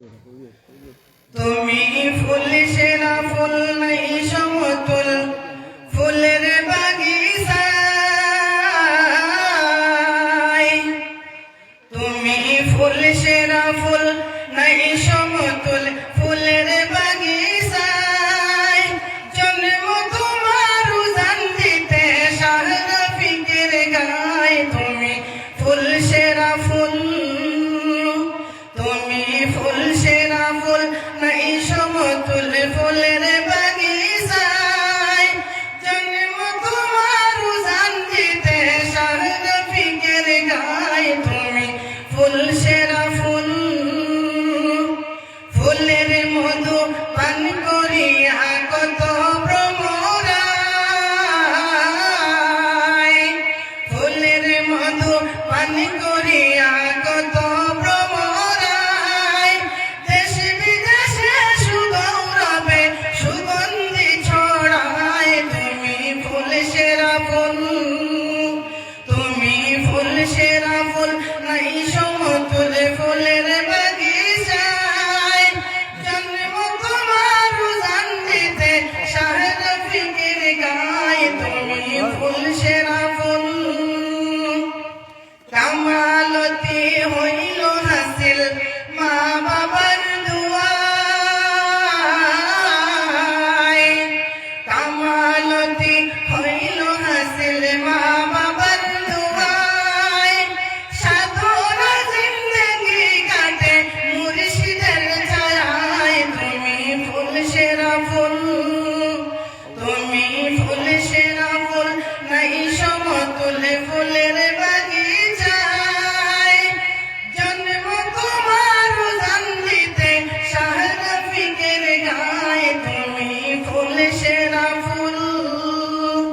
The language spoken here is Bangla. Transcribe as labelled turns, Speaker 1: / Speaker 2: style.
Speaker 1: তুমি ফুল সেরা ফুল নাই সমতুল ফুলের বাগিচায়। তুমি ফুল সেরা ফুল নাই সমতুল Israel. বন্ধু